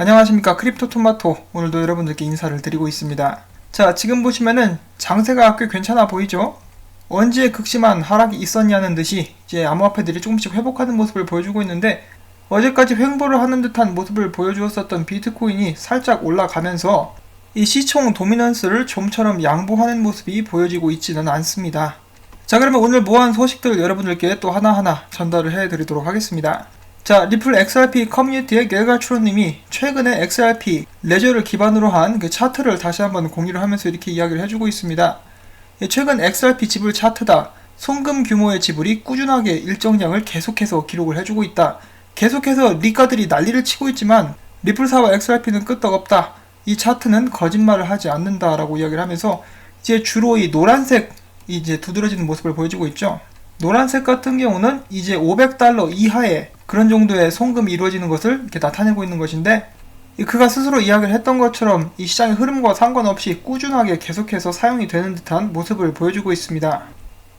안녕하십니까 크립토 토마토 오늘도 여러분들께 인사를 드리고 있습니다 자 지금 보시면은 장세가 꽤 괜찮아 보이죠 언제 극심한 하락이 있었냐는 듯이 이제 암호화폐들이 조금씩 회복하는 모습을 보여주고 있는데 어제까지 횡보를 하는 듯한 모습을 보여주었었던 비트코인이 살짝 올라가면서 이 시총 도미넌스를 좀처럼 양보하는 모습이 보여지고 있지는 않습니다. 자 그러면 오늘 모아한 소식들 여러분들께 또 하나하나 전달을 해드리도록 하겠습니다. 자 리플 XRP 커뮤니티의 겔가추로님이 최근에 XRP 레저를 기반으로 한 그 차트를 다시 한번 공유를 하면서 이렇게 이야기를 해주고 있습니다. 예, 최근 XRP 지불 차트다. 송금 규모의 지불이 꾸준하게 일정량을 계속해서 기록을 해주고 있다. 계속해서 리가들이 난리를 치고 있지만 리플사와 XRP는 끄떡없다. 이 차트는 거짓말을 하지 않는다라고 이야기를 하면서 이제 주로 이 노란색 이제 두드러지는 모습을 보여주고 있죠. 노란색 같은 경우는 이제 500달러 이하의 그런 정도의 송금이 이루어지는 것을 이렇게 나타내고 있는 것인데 그가 스스로 이야기를 했던 것처럼 이 시장의 흐름과 상관없이 꾸준하게 계속해서 사용이 되는 듯한 모습을 보여주고 있습니다.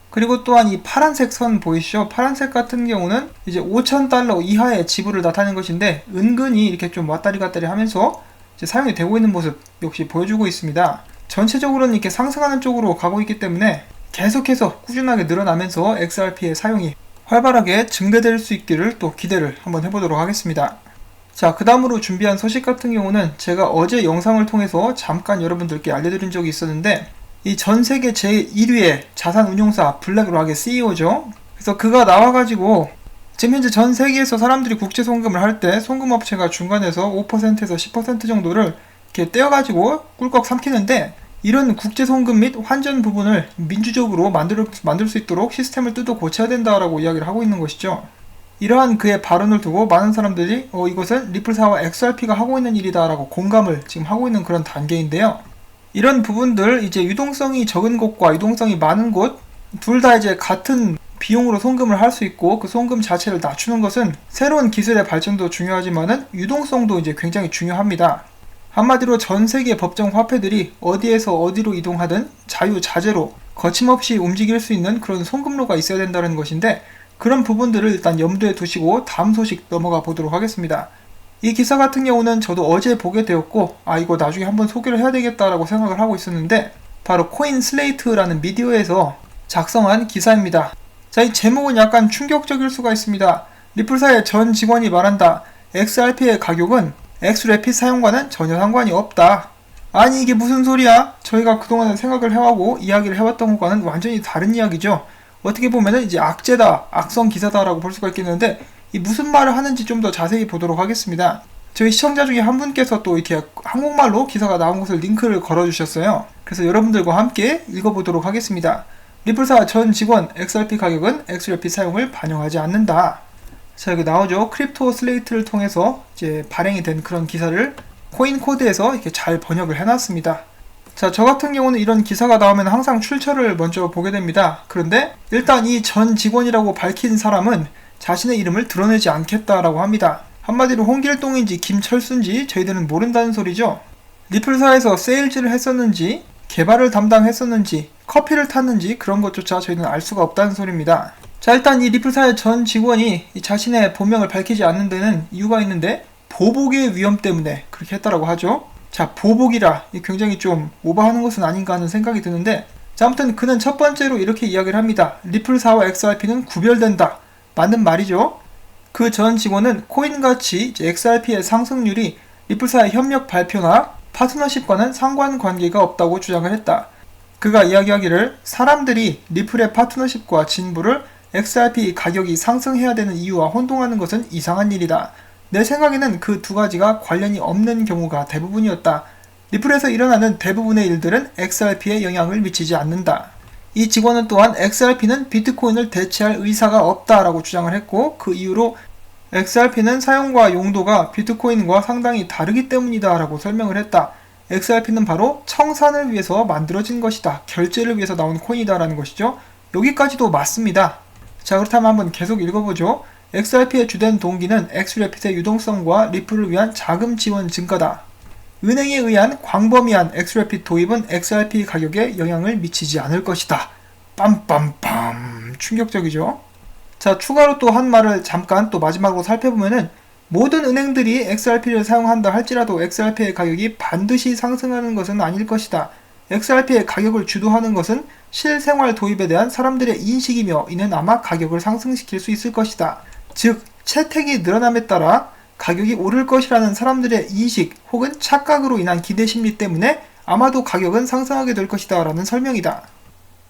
그리고 또한 이 파란색 선 보이시죠? 파란색 같은 경우는 이제 5,000달러 이하의 지불을 나타낸 것인데 은근히 이렇게 좀 왔다리 갔다리 하면서 사용이 되고 있는 모습 역시 보여주고 있습니다. 전체적으로는 이렇게 상승하는 쪽으로 가고 있기 때문에 계속해서 꾸준하게 늘어나면서 XRP의 사용이 활발하게 증대될 수 있기를 또 기대를 한번 해보도록 하겠습니다. 자, 그 다음으로 준비한 소식 같은 경우는 제가 어제 영상을 통해서 잠깐 여러분들께 알려드린 적이 있었는데 이 전 세계 제1위의 자산 운용사 블랙락의 CEO죠. 그래서 그가 나와가지고 지금 현재 전 세계에서 사람들이 국제 송금을 할 때 송금 업체가 중간에서 5%에서 10% 정도를 이렇게 떼어가지고 꿀꺽 삼키는데 이런 국제 송금 및 환전 부분을 민주적으로 만들, 만들 수 있도록 시스템을 뜯어 고쳐야 된다라고 이야기를 하고 있는 것이죠. 이러한 그의 발언을 두고 많은 사람들이 어, 이것은 리플사와 XRP가 하고 있는 일이다라고 공감을 지금 하고 있는 그런 단계인데요. 이런 부분들 이제 유동성이 적은 곳과 유동성이 많은 곳 둘 다 이제 같은 비용으로 송금을 할 수 있고 그 송금 자체를 낮추는 것은 새로운 기술의 발전도 중요하지만은 유동성도 이제 굉장히 중요합니다. 한마디로 전 세계 법정 화폐들이 어디에서 어디로 이동하든 자유자재로 거침없이 움직일 수 있는 그런 송금로가 있어야 된다는 것인데 그런 부분들을 일단 염두에 두시고 다음 소식 넘어가 보도록 하겠습니다. 이 기사 같은 경우는 저도 어제 보게 되었고 아 이거 나중에 한번 소개를 해야 되겠다라고 생각을 하고 있었는데 바로 코인 슬레이트라는 미디어에서 작성한 기사입니다. 자, 이 제목은 약간 충격적일 수가 있습니다. 리플사의 전 직원이 말한다. XRP의 가격은 엑스래피 사용과는 전혀 상관이 없다. 아니 이게 무슨 소리야? 저희가 그동안 생각을 해왔고 이야기를 해왔던 것과는 완전히 다른 이야기죠. 어떻게 보면은 이제 악재다, 악성 기사다라고 볼 수가 있겠는데 이 무슨 말을 하는지 좀 더 자세히 보도록 하겠습니다. 저희 시청자 중에 한 분께서 또 이렇게 한국말로 기사가 나온 것을 링크를 걸어주셨어요. 그래서 여러분들과 함께 읽어보도록 하겠습니다. 리플사 전 직원 XRP 가격은 XRP 사용을 반영하지 않는다. 자 여기 나오죠. 크립토 슬레이트를 통해서 이제 발행이 된 그런 기사를 코인 코드에서 이렇게 잘 번역을 해놨습니다. 자, 저 같은 경우는 이런 기사가 나오면 항상 출처를 먼저 보게 됩니다. 그런데 일단 이 전 직원이라고 밝힌 사람은 자신의 이름을 드러내지 않겠다라고 합니다. 한마디로 홍길동인지 김철수인지 저희들은 모른다는 소리죠. 리플사에서 세일즈를 했었는지 개발을 담당했었는지 커피를 탔는지 그런 것조차 저희는 알 수가 없다는 소리입니다. 자 일단 이 리플사의 전 직원이 자신의 본명을 밝히지 않는 데는 이유가 있는데 보복의 위험 때문에 그렇게 했다라고 하죠. 자 보복이라 굉장히 좀 오버하는 것은 아닌가 하는 생각이 드는데 자 아무튼 그는 첫 번째로 이렇게 이야기를 합니다. 리플사와 XRP는 구별된다. 맞는 말이죠. 그 전 직원은 코인같이 XRP의 상승률이 리플사의 협력 발표나 파트너십과는 상관관계가 없다고 주장을 했다. 그가 이야기하기를 사람들이 리플의 파트너십과 진부를 XRP 가격이 상승해야 되는 이유와 혼동하는 것은 이상한 일이다. 내 생각에는 그 두 가지가 관련이 없는 경우가 대부분이었다. 리플에서 일어나는 대부분의 일들은 XRP에 영향을 미치지 않는다. 이 직원은 또한 XRP는 비트코인을 대체할 의사가 없다라고 주장을 했고 그 이유로 XRP는 사용과 용도가 비트코인과 상당히 다르기 때문이다라고 설명을 했다. XRP는 바로 청산을 위해서 만들어진 것이다. 결제를 위해서 나온 코인이다라는 것이죠. 여기까지도 맞습니다. 자 그렇다면 한번 계속 읽어보죠. XRP의 주된 동기는 엑스래핏의 유동성과 리플을 위한 자금 지원 증가다. 은행에 의한 광범위한 엑스래핏 도입은 XRP 가격에 영향을 미치지 않을 것이다. 빰빰빰 충격적이죠. 자 추가로 또 한 말을 잠깐 또 마지막으로 살펴보면은 모든 은행들이 XRP를 사용한다 할지라도 XRP의 가격이 반드시 상승하는 것은 아닐 것이다. XRP의 가격을 주도하는 것은 실생활 도입에 대한 사람들의 인식이며 이는 아마 가격을 상승시킬 수 있을 것이다. 즉, 채택이 늘어남에 따라 가격이 오를 것이라는 사람들의 인식 혹은 착각으로 인한 기대 심리 때문에 아마도 가격은 상승하게 될 것이다 라는 설명이다.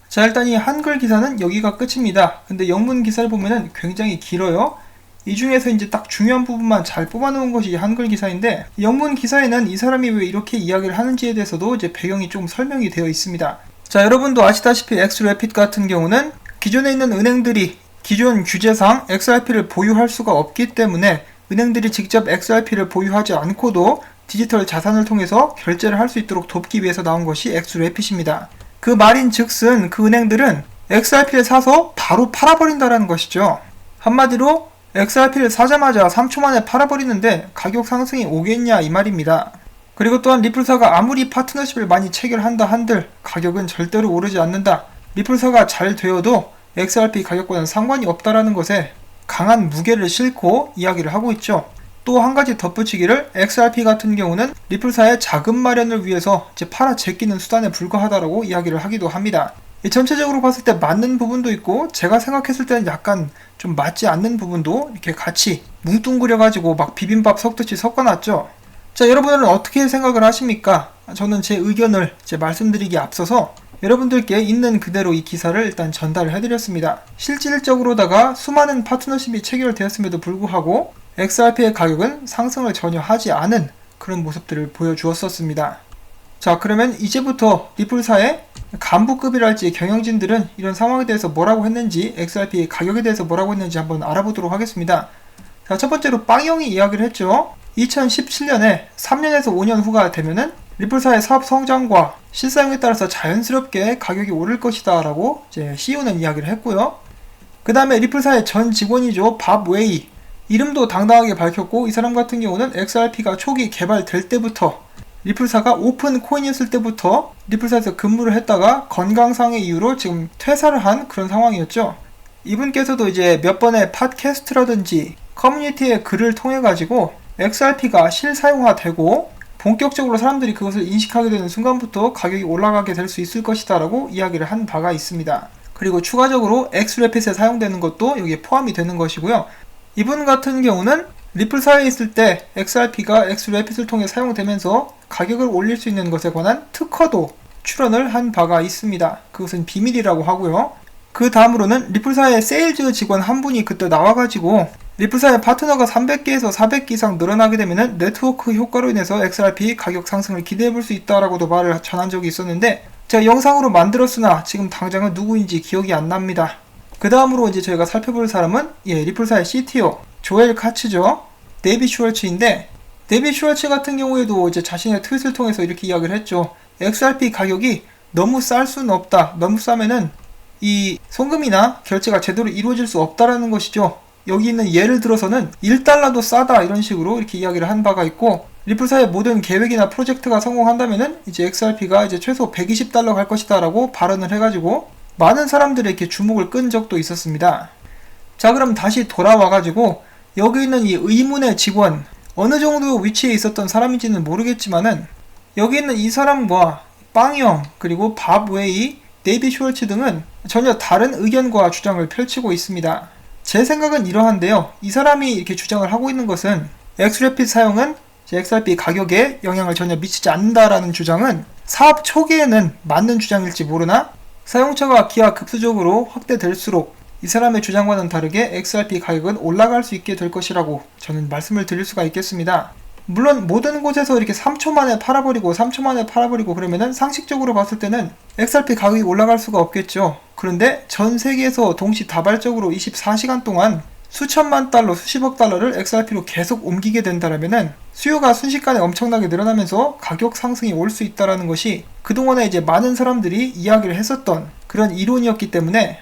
자 일단 이 한글 기사는 여기가 끝입니다. 근데 영문 기사를 보면은 굉장히 길어요. 이 중에서 이제 딱 중요한 부분만 잘 뽑아놓은 것이 한글 기사인데 영문 기사에는 이 사람이 왜 이렇게 이야기를 하는지에 대해서도 이제 배경이 좀 설명이 되어 있습니다. 자 여러분도 아시다시피 엑스래핏 같은 경우는 기존에 있는 은행들이 기존 규제상 XRP를 보유할 수가 없기 때문에 은행들이 직접 XRP를 보유하지 않고도 디지털 자산을 통해서 결제를 할 수 있도록 돕기 위해서 나온 것이 엑스래핏입니다. 그 말인 즉슨 그 은행들은 XRP를 사서 바로 팔아버린다라는 것이죠. 한마디로 XRP를 사자마자 3초 만에 팔아버리는데 가격 상승이 오겠냐 이 말입니다. 그리고 또한 리플사가 아무리 파트너십을 많이 체결한다 한들 가격은 절대로 오르지 않는다. 리플사가 잘 되어도 XRP 가격과는 상관이 없다라는 것에 강한 무게를 싣고 이야기를 하고 있죠. 또 한 가지 덧붙이기를 XRP 같은 경우는 리플사의 자금 마련을 위해서 이제 팔아 제끼는 수단에 불과하다라고 이야기를 하기도 합니다. 전체적으로 봤을 때 맞는 부분도 있고 제가 생각했을 때는 약간 좀 맞지 않는 부분도 이렇게 같이 뭉뚱그려 가지고 막 비빔밥 섞듯이 섞어놨죠. 자 여러분은 어떻게 생각을 하십니까? 저는 제 의견을 이제 말씀드리기 앞서서 여러분들께 있는 그대로 이 기사를 일단 전달을 해드렸습니다. 실질적으로다가 수많은 파트너십이 체결되었음에도 불구하고 XRP의 가격은 상승을 전혀 하지 않은 그런 모습들을 보여주었었습니다. 자 그러면 이제부터 리플사의 간부급이랄지 경영진들은 이런 상황에 대해서 뭐라고 했는지 XRP 가격에 대해서 뭐라고 했는지 한번 알아보도록 하겠습니다. 자, 첫 번째로 빵형이 이야기를 했죠. 2017년에 3년에서 5년 후가 되면은 리플사의 사업 성장과 실사용에 따라서 자연스럽게 가격이 오를 것이다 라고 이제 CEO는 이야기를 했고요. 그 다음에 리플사의 전 직원이죠. 밥 웨이. 이름도 당당하게 밝혔고 이 사람 같은 경우는 XRP가 초기 개발될 때부터 리플사가 오픈 코인이었을 때부터 리플사에서 근무를 했다가 건강상의 이유로 지금 퇴사를 한 그런 상황이었죠. 이분께서도 이제 몇 번의 팟캐스트라든지 커뮤니티의 글을 통해 가지고 XRP가 실사용화되고 본격적으로 사람들이 그것을 인식하게 되는 순간부터 가격이 올라가게 될 수 있을 것이다 라고 이야기를 한 바가 있습니다. 그리고 추가적으로 엑스래핏에 사용되는 것도 여기에 포함이 되는 것이고요. 이분 같은 경우는 리플사에 있을 때 XRP가 엑스래핏을 통해 사용되면서 가격을 올릴 수 있는 것에 관한 특허도 출원을 한 바가 있습니다. 그것은 비밀이라고 하고요. 그 다음으로는 리플사의 세일즈 직원 한 분이 그때 나와가지고 리플사의 파트너가 300개에서 400개 이상 늘어나게 되면 네트워크 효과로 인해서 XRP 가격 상승을 기대해 볼 수 있다라고도 말을 전한 적이 있었는데 제가 영상으로 만들었으나 지금 당장은 누구인지 기억이 안 납니다. 그 다음으로 이제 저희가 살펴볼 사람은 예, 리플사의 CTO 조엘 카츠죠. 데이비 슈월츠인데 데이비 슈월츠 같은 경우에도 이제 자신의 트윗을 통해서 이렇게 이야기를 했죠. XRP 가격이 너무 쌀 수는 없다. 너무 싸면은 이 송금이나 결제가 제대로 이루어질 수 없다라는 것이죠. 여기 있는 예를 들어서는 1달러도 싸다 이런 식으로 이렇게 이야기를 한 바가 있고 리플사의 모든 계획이나 프로젝트가 성공한다면은 이제 XRP가 이제 최소 120달러 갈 것이다라고 발언을 해가지고 많은 사람들에게 주목을 끈 적도 있었습니다. 자 그럼 다시 돌아와가지고 여기 있는 이 의문의 직원 어느 정도 위치에 있었던 사람인지는 모르겠지만은 여기 있는 이 사람과 빵형 그리고 밥 웨이, 데이비 슈얼츠 등은 전혀 다른 의견과 주장을 펼치고 있습니다. 제 생각은 이러한데요. 이 사람이 이렇게 주장을 하고 있는 것은 엑스래핏 사용은 XRP 가격에 영향을 전혀 미치지 않는다라는 주장은 사업 초기에는 맞는 주장일지 모르나 사용처가 기하 급수적으로 확대될수록 이 사람의 주장과는 다르게 XRP 가격은 올라갈 수 있게 될 것이라고 저는 말씀을 드릴 수가 있겠습니다. 물론 모든 곳에서 이렇게 3초 만에 팔아버리고 3초 만에 팔아버리고 그러면은 상식적으로 봤을 때는 XRP 가격이 올라갈 수가 없겠죠. 그런데 전 세계에서 동시다발적으로 24시간 동안 수천만 달러, 수십억 달러를 XRP로 계속 옮기게 된다면은 수요가 순식간에 엄청나게 늘어나면서 가격 상승이 올 수 있다라는 것이 그동안에 이제 많은 사람들이 이야기를 했었던 그런 이론이었기 때문에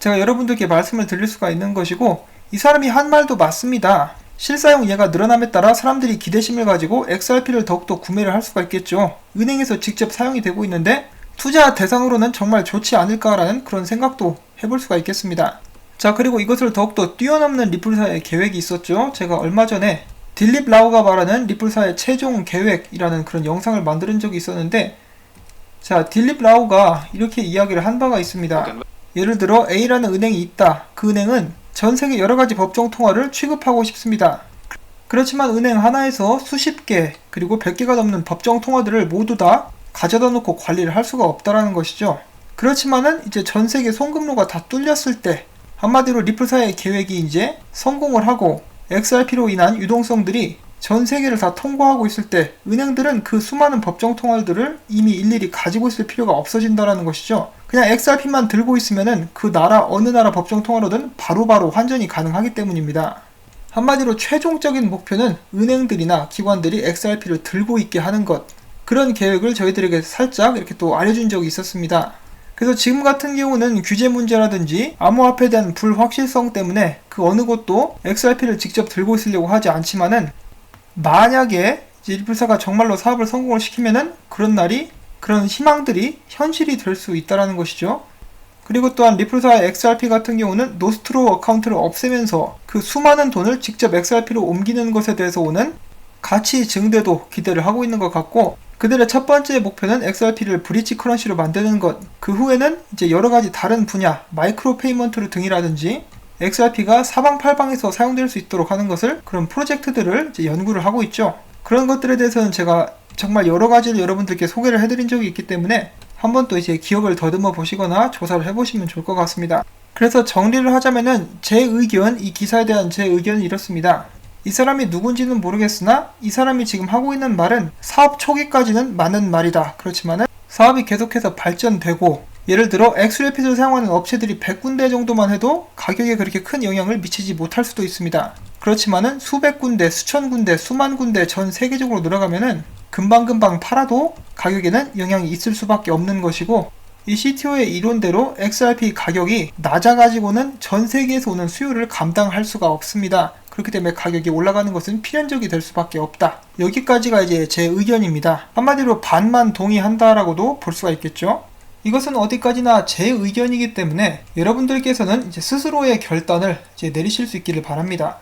제가 여러분들께 말씀을 드릴 수가 있는 것이고 이 사람이 한 말도 맞습니다. 실사용 예가 늘어남에 따라 사람들이 기대심을 가지고 XRP를 더욱더 구매를 할 수가 있겠죠. 은행에서 직접 사용이 되고 있는데 투자 대상으로는 정말 좋지 않을까라는 그런 생각도 해볼 수가 있겠습니다. 자 그리고 이것을 더욱더 뛰어넘는 리플사의 계획이 있었죠. 제가 얼마 전에 딜립 라우가 말하는 리플사의 최종 계획이라는 그런 영상을 만드는 적이 있었는데 자 딜립 라우가 이렇게 이야기를 한 바가 있습니다. 예를 들어 A라는 은행이 있다. 그 은행은 전 세계 여러 가지 법정 통화를 취급하고 싶습니다. 그렇지만 은행 하나에서 수십 개 그리고 100개가 넘는 법정 통화들을 모두 다 가져다 놓고 관리를 할 수가 없다라는 것이죠. 그렇지만은 이제 전 세계 송금로가 다 뚫렸을 때 한마디로 리플사의 계획이 이제 성공을 하고 XRP로 인한 유동성들이 전 세계를 다 통과하고 있을 때 은행들은 그 수많은 법정 통화들을 이미 일일이 가지고 있을 필요가 없어진다라는 것이죠. 그냥 XRP만 들고 있으면은 그 나라 어느 나라 법정 통화로든 바로바로 환전이 가능하기 때문입니다. 한마디로 최종적인 목표는 은행들이나 기관들이 XRP를 들고 있게 하는 것. 그런 계획을 저희들에게 살짝 이렇게 또 알려준 적이 있었습니다. 그래서 지금 같은 경우는 규제 문제라든지 암호화폐에 대한 불확실성 때문에 그 어느 곳도 XRP를 직접 들고 있으려고 하지 않지만은 만약에 리플사가 정말로 사업을 성공을 시키면은 그런 날이 그런 희망들이 현실이 될 수 있다라는 것이죠. 그리고 또한 리플사의 XRP 같은 경우는 노스트로 어카운트를 없애면서 그 수많은 돈을 직접 XRP로 옮기는 것에 대해서 오는 가치 증대도 기대를 하고 있는 것 같고 그들의 첫 번째 목표는 XRP를 브리지 커런시로 만드는 것. 그 후에는 이제 여러 가지 다른 분야, 마이크로 페이먼트 등이라든지 XRP가 사방팔방에서 사용될 수 있도록 하는 것을 그런 프로젝트들을 연구를 하고 있죠. 그런 것들에 대해서는 제가 정말 여러 가지를 여러분들께 소개를 해드린 적이 있기 때문에 한번 또 이제 기억을 더듬어 보시거나 조사를 해보시면 좋을 것 같습니다. 그래서 정리를 하자면은 제 의견, 이 기사에 대한 제 의견은 이렇습니다. 이 사람이 누군지는 모르겠으나 이 사람이 지금 하고 있는 말은 사업 초기까지는 맞는 말이다. 그렇지만은 사업이 계속해서 발전되고 예를 들어 엑스레핏을 사용하는 업체들이 100군데 정도만 해도 가격에 그렇게 큰 영향을 미치지 못할 수도 있습니다. 그렇지만은 수백 군데, 수천 군데, 수만 군데 전 세계적으로 늘어가면은 금방금방 팔아도 가격에는 영향이 있을 수밖에 없는 것이고 이 CTO의 이론대로 XRP 가격이 낮아가지고는 전 세계에서 오는 수요를 감당할 수가 없습니다. 그렇기 때문에 가격이 올라가는 것은 필연적이 될 수밖에 없다. 여기까지가 이제 제 의견입니다. 한마디로 반만 동의한다라고도 볼 수가 있겠죠. 이것은 어디까지나 제 의견이기 때문에 여러분들께서는 이제 스스로의 결단을 이제 내리실 수 있기를 바랍니다.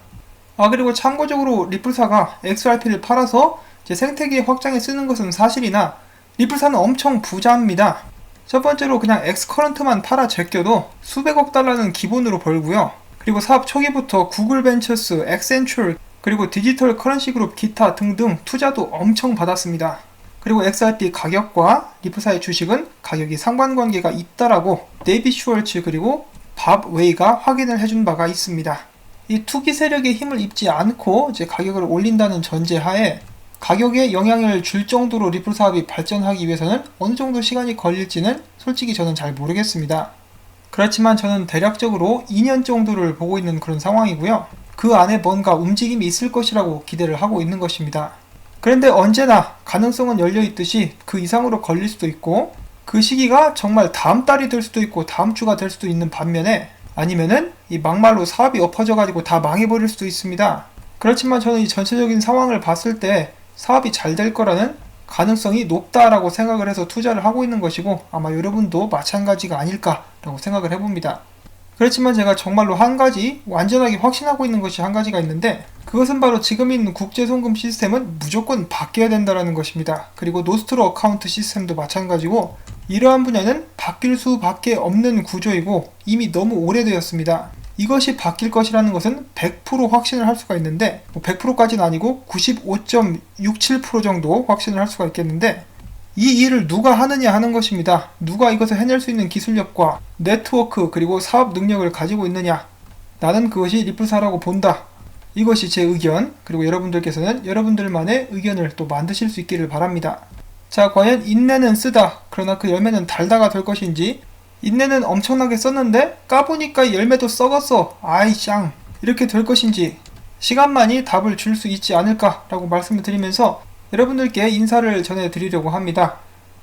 아 그리고 참고적으로 리플사가 XRP를 팔아서 제 생태계 확장에 쓰는 것은 사실이나 리플사는 엄청 부자입니다. 첫 번째로 그냥 엑스커런트만 팔아 제껴도 수백억 달러는 기본으로 벌고요. 그리고 사업 초기부터 구글 벤처스, 엑센츄얼, 그리고 디지털 커런시 그룹 기타 등등 투자도 엄청 받았습니다. 그리고 XRP 가격과 리프사의 주식은 가격이 상관관계가 있다라고 데이비 슈얼츠 그리고 밥 웨이가 확인을 해준 바가 있습니다. 이 투기 세력의 힘을 입지 않고 이제 가격을 올린다는 전제하에 가격에 영향을 줄 정도로 리플 사업이 발전하기 위해서는 어느 정도 시간이 걸릴지는 솔직히 저는 잘 모르겠습니다. 그렇지만 저는 대략적으로 2년 정도를 보고 있는 그런 상황이고요. 그 안에 뭔가 움직임이 있을 것이라고 기대를 하고 있는 것입니다. 그런데 언제나 가능성은 열려 있듯이 그 이상으로 걸릴 수도 있고 그 시기가 정말 다음 달이 될 수도 있고 다음 주가 될 수도 있는 반면에 아니면은 이 막말로 사업이 엎어져 가지고 다 망해버릴 수도 있습니다. 그렇지만 저는 이 전체적인 상황을 봤을 때 사업이 잘 될 거라는 가능성이 높다라고 생각을 해서 투자를 하고 있는 것이고 아마 여러분도 마찬가지가 아닐까라고 생각을 해봅니다. 그렇지만 제가 정말로 한 가지 완전하게 확신하고 있는 것이 한 가지가 있는데 그것은 바로 지금 있는 국제송금 시스템은 무조건 바뀌어야 된다는 것입니다. 그리고 노스트로 어카운트 시스템도 마찬가지고 이러한 분야는 바뀔 수밖에 없는 구조이고 이미 너무 오래되었습니다. 이것이 바뀔 것이라는 것은 100% 확신을 할 수가 있는데 100%까지는 뭐 아니고 95.67% 정도 확신을 할 수가 있겠는데 이 일을 누가 하느냐 하는 것입니다. 누가 이것을 해낼 수 있는 기술력과 네트워크 그리고 사업 능력을 가지고 있느냐 나는 그것이 리플사라고 본다. 이것이 제 의견 그리고 여러분들께서는 여러분들만의 의견을 또 만드실 수 있기를 바랍니다. 자 과연 인내는 쓰다 그러나 그 열매는 달다가 될 것인지 인내는 엄청나게 썼는데 까보니까 열매도 썩었어. 아이 쌍. 이렇게 될 것인지 시간만이 답을 줄 수 있지 않을까라고 말씀을 드리면서 여러분들께 인사를 전해드리려고 합니다.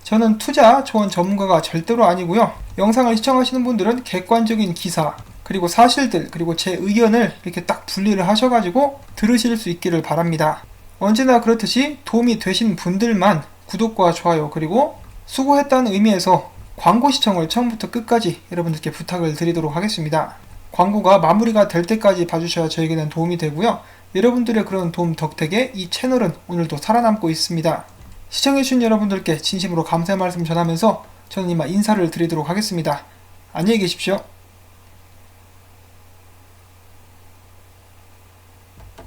저는 투자 조언 전문가가 절대로 아니고요. 영상을 시청하시는 분들은 객관적인 기사, 그리고 사실들, 그리고 제 의견을 이렇게 딱 분리를 하셔가지고 들으실 수 있기를 바랍니다. 언제나 그렇듯이 도움이 되신 분들만 구독과 좋아요, 그리고 수고했다는 의미에서 광고 시청을 처음부터 끝까지 여러분들께 부탁을 드리도록 하겠습니다. 광고가 마무리가 될 때까지 봐주셔야 저에게는 도움이 되고요. 여러분들의 그런 도움 덕택에 이 채널은 오늘도 살아남고 있습니다. 시청해주신 여러분들께 진심으로 감사의 말씀 전하면서 저는 이만 인사를 드리도록 하겠습니다. 안녕히 계십시오.